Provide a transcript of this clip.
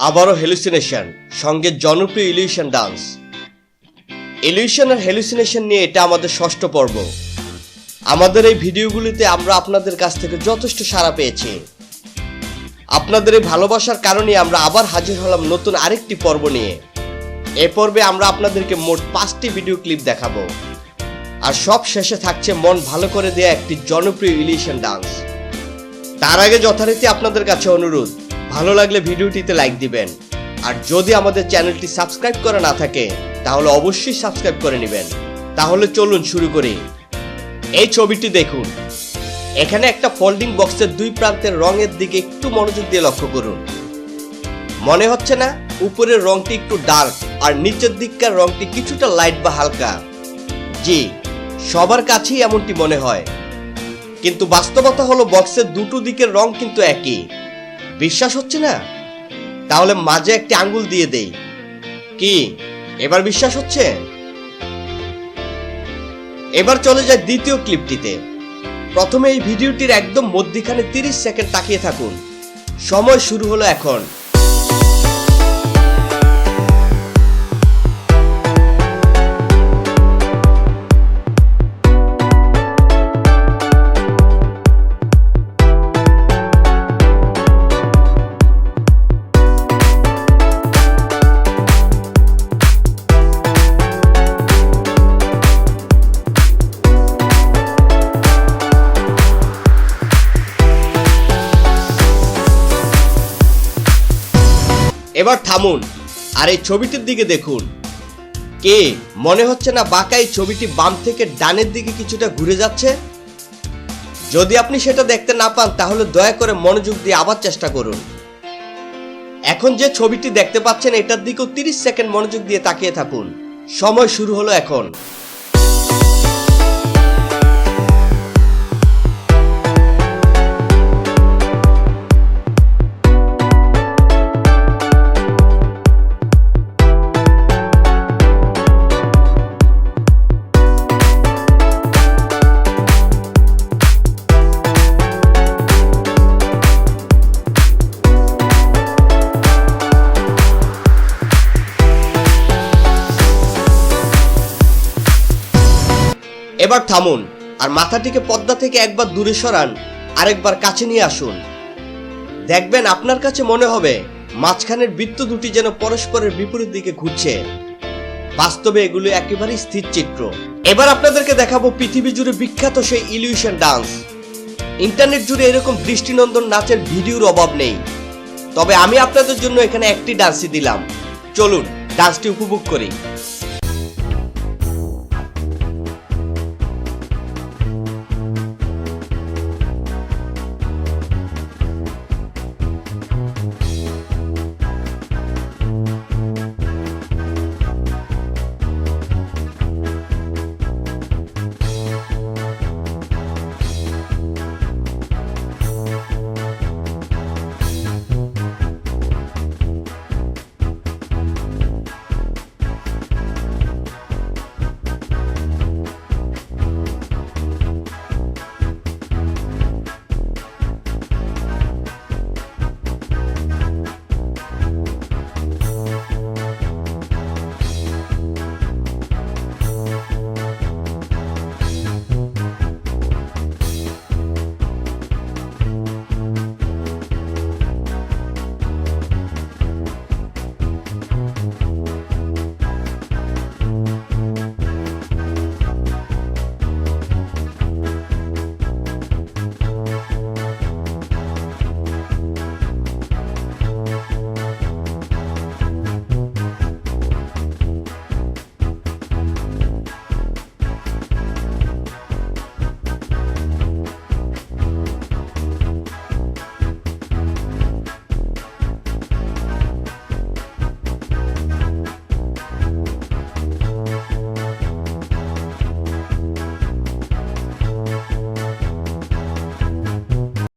আবারও হেলুসিনেশন সঙ্গে জনপ্রিয় ইলিউশন ডান্স ইলিউশন আর হেলুসিনেশন নিয়ে এটা আমাদের ষষ্ঠ পর্ব। আমাদের এই ভিডিওগুলিতে আমরা আপনাদের কাছ থেকে যথেষ্ট সাড়া পেয়েছি। আপনাদের এই ভালোবাসার কারণে আমরা আবার হাজির হলাম নতুন আরেকটি পর্ব নিয়ে। এ পর্বে আমরা আপনাদেরকে মোট পাঁচটি ভিডিও ক্লিপ দেখাবো। আর সব শেষে থাকছে মন ভালো করে দেয়া একটি জনপ্রিয় ইলিউশন ডান্স তার আগে যথারীতি আপনাদের কাছে অনুরোধ ভালো লাগলে ভিডিওটিতে লাইক দিবেন। আর যদি আমাদের চ্যানেলটি সাবস্ক্রাইব করা না থাকে, তাহলে অবশ্যই সাবস্ক্রাইব করে নেবেন। তাহলে চলুন শুরু করি। এই ছবিটি দেখুন। এখানে একটা ফোল্ডিং বক্সের দুই প্রান্তের রঙের দিকে একটু মনোযোগ দিয়ে লক্ষ্য করুন। মনে হচ্ছে না, উপরের রংটি একটু ডার্ক আর নিচের দিককার রংটি কিছুটা লাইট বা হালকা। জি, সবার কাছেই এমনটি মনে হয়। কিন্তু বাস্তবতা হলো বক্সের দুটো দিকের রং কিন্তু একই। বিশ্বাস হচ্ছে না? তাহলে মাঝে একটি আঙ্গুল দিয়ে দেই। কি? এবার বিশ্বাস হচ্ছে? এবার চলে যায় দ্বিতীয় ক্লিপটিতে। প্রথমে এই ভিডিওটির একদম মধ্যিখানে 30 সেকেন্ড তাকিয়ে থাকুন। সময় শুরু হলো এখন। এবার থামুন আর এই ছবিটির দিকে দেখুন। কে? মনে হচ্ছে না বাঁকা এই ছবিটি বাম থেকে ডানের দিকে কিছুটা ঘুরে যাচ্ছে? যদি আপনি সেটা দেখতে না পান, তাহলে দয়া করে মনোযোগ দিয়ে আবার চেষ্টা করুন। এখন যে ছবিটি দেখতে পাচ্ছেন, এটার দিকেও 30 সেকেন্ড মনোযোগ দিয়ে তাকিয়ে থাকুন। সময় শুরু হলো এখন। এবার থামুন আর মাথাটিকে পদ্মা থেকে একবার দূরে সরান, আরেকবার কাছে নিয়ে আসুন। দেখবেন আপনার কাছে মনে হবে মাঝখানের বৃত্ত দুটি যেন পরস্পরের বিপরীত দিকে ঘুরছে। বাস্তবে এগুলো একেবারেই স্থির চিত্র। এবার আপনাদেরকে দেখাবো পৃথিবী জুড়ে বিখ্যাত সেই ইলিউশন ডান্স। ইন্টারনেট জুড়ে এরকম দৃষ্টিনন্দন নাচের ভিডিওর অভাব নেই। তবে আমি আপনাদের জন্য এখানে একটি ডান্সই দিলাম। চলুন, ডান্সটি উপভোগ করি।